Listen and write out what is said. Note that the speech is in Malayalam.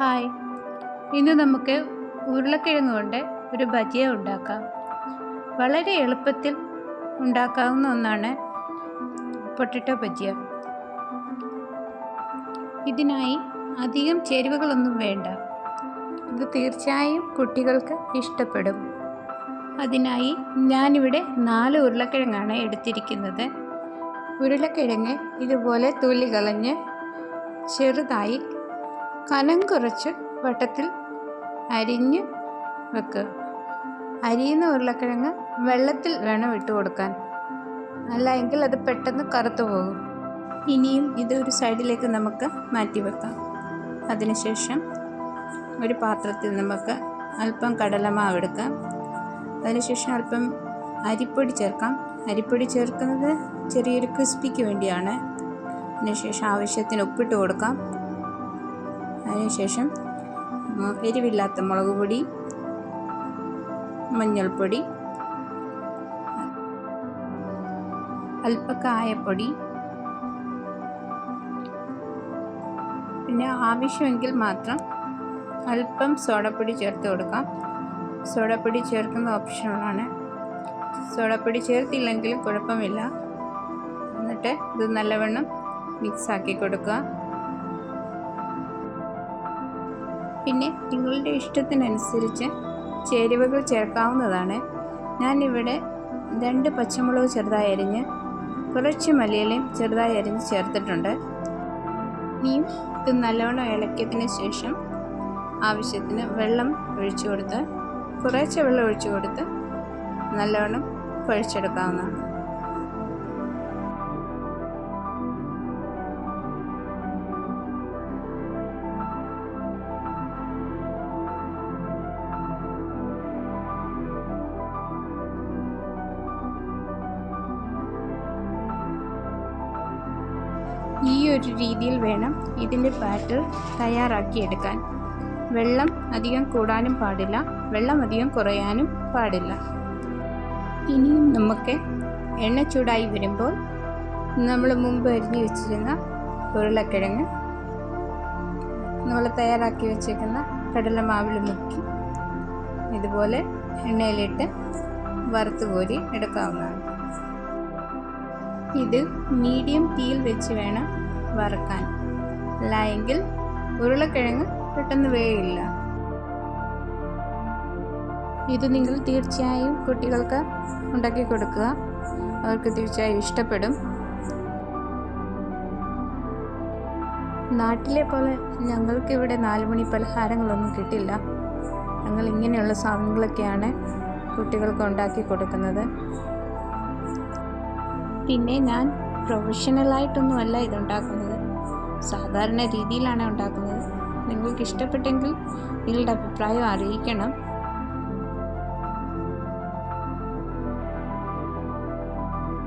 ഹായ്. ഇന്ന് നമുക്ക് ഉരുളക്കിഴങ്ങ് കൊണ്ട് ഒരു ഭജിയ ഉണ്ടാക്കാം. വളരെ എളുപ്പത്തിൽ ഉണ്ടാക്കാവുന്ന ഒന്നാണ് പൊട്ടറ്റോ ഭജിയ ഇതിനായി അധികം ചേരുവകളൊന്നും വേണ്ട. ഇത് തീർച്ചയായും കുട്ടികൾക്ക് ഇഷ്ടപ്പെടും. അതിനായി ഞാനിവിടെ നാല് ഉരുളക്കിഴങ്ങാണ് എടുത്തിരിക്കുന്നത്. ഉരുളക്കിഴങ്ങ് ഇതുപോലെ തുള്ളി കളഞ്ഞ് ചെറുതായി കനം കുറച്ച് വട്ടത്തിൽ അരിഞ്ഞ് വെക്കുക. അരിയുന്ന ഉരുളക്കിഴങ്ങ് വെള്ളത്തിൽ വേണം ഇട്ട് കൊടുക്കാൻ. അല്ല എങ്കിൽ അത് പെട്ടെന്ന് കറുത്തു പോകും. ഇനിയും ഇത് ഒരു സൈഡിലേക്ക് നമുക്ക് മാറ്റി വെക്കാം. അതിനുശേഷം ഒരു പാത്രത്തിൽ നമുക്ക് അല്പം കടലമാവ് എടുക്കാം. അതിനുശേഷം അല്പം അരിപ്പൊടി ചേർക്കാം. അരിപ്പൊടി ചേർക്കുന്നത് ചെറിയൊരു ക്രിസ്പിക്ക് വേണ്ടിയാണ്. അതിനുശേഷം ആവശ്യത്തിന് ഉപ്പിട്ട് കൊടുക്കാം. അതിനുശേഷം എരിവില്ലാത്ത മുളക് പൊടി മഞ്ഞൾപ്പൊടി അല്പ കായപ്പൊടി പിന്നെ ആവശ്യമെങ്കിൽ മാത്രം അല്പം സോഡപ്പൊടി ചേർത്ത് കൊടുക്കാം. സോഡപ്പൊടി ചേർക്കുന്ന ഓപ്ഷനാണ്. സോഡപ്പൊടി ചേർത്തില്ലെങ്കിലും കുഴപ്പമില്ല. എന്നിട്ട് ഇത് നല്ലവണ്ണം മിക്സാക്കി കൊടുക്കുക. പിന്നെ നിങ്ങളുടെ ഇഷ്ടത്തിനനുസരിച്ച് ചേരുവകൾ ചേർക്കാവുന്നതാണ്. ഞാനിവിടെ രണ്ട് പച്ചമുളക് ചെറുതായി അരിഞ്ഞ് കുറച്ച് മല്ലിയിലയും ചെറുതായി അരിഞ്ഞ് ചേർത്തിട്ടുണ്ട്. ഇനിയും ഇത് നല്ലവണ്ണം ഇളക്കിയതിന് ശേഷം ആവശ്യത്തിന് വെള്ളം ഒഴിച്ചു കൊടുത്ത് കുറേശ്ശെ വെള്ളം ഒഴിച്ചു കൊടുത്ത് നല്ലവണ്ണം കുഴച്ചെടുക്കാവുന്നതാണ്. ഒരു രീതിയിൽ വേണം ഇതിന്റെ ബാറ്റർ തയ്യാറാക്കിയെടുക്കാൻ. വെള്ളം അധികം കൂടാനും പാടില്ല. വെള്ളം അധികം കുറയാനും പാടില്ല. ഇനിയും നമുക്ക് എണ്ണ ചൂടായി വരുമ്പോൾ നമ്മൾ മുമ്പ് അരിഞ്ഞു വെച്ചിരുന്ന ഉരുളക്കിഴങ്ങ് നമ്മൾ തയ്യാറാക്കി വെച്ചേക്കുന്ന കടലമാവിൽ മുക്കി ഇതുപോലെ എണ്ണയിലിട്ട് വറുത്ത് കോരി എടുക്കാവുന്നതാണ്. ഇത് മീഡിയം തീയിൽ വെച്ച് വേണം വറുക്കാൻ. അല്ല എങ്കിൽ ഉരുളക്കിഴങ്ങ് പെട്ടെന്ന് വേയില്ല ഇത് നിങ്ങൾ തീർച്ചയായും കുട്ടികൾക്ക് ഉണ്ടാക്കി കൊടുക്കുക. അവർക്ക് തീർച്ചയായും ഇഷ്ടപ്പെടും. നാട്ടിലെ പോലെ ഞങ്ങൾക്കിവിടെ നാലുമണി പലഹാരങ്ങളൊന്നും കിട്ടില്ല. ഞങ്ങൾ ഇങ്ങനെയുള്ള സാധനങ്ങളൊക്കെയാണ് കുട്ടികൾക്ക് ഉണ്ടാക്കി കൊടുക്കുന്നത്. പിന്നെ ഞാൻ പ്രൊഫഷണലായിട്ടൊന്നുമല്ല ഇതുണ്ടാക്കുന്നത്. സാധാരണ രീതിയിലാണ് ഉണ്ടാക്കുന്നത്. നിങ്ങൾക്ക് ഇഷ്ടപ്പെട്ടെങ്കിൽ നിങ്ങളുടെ അഭിപ്രായം അറിയിക്കണം.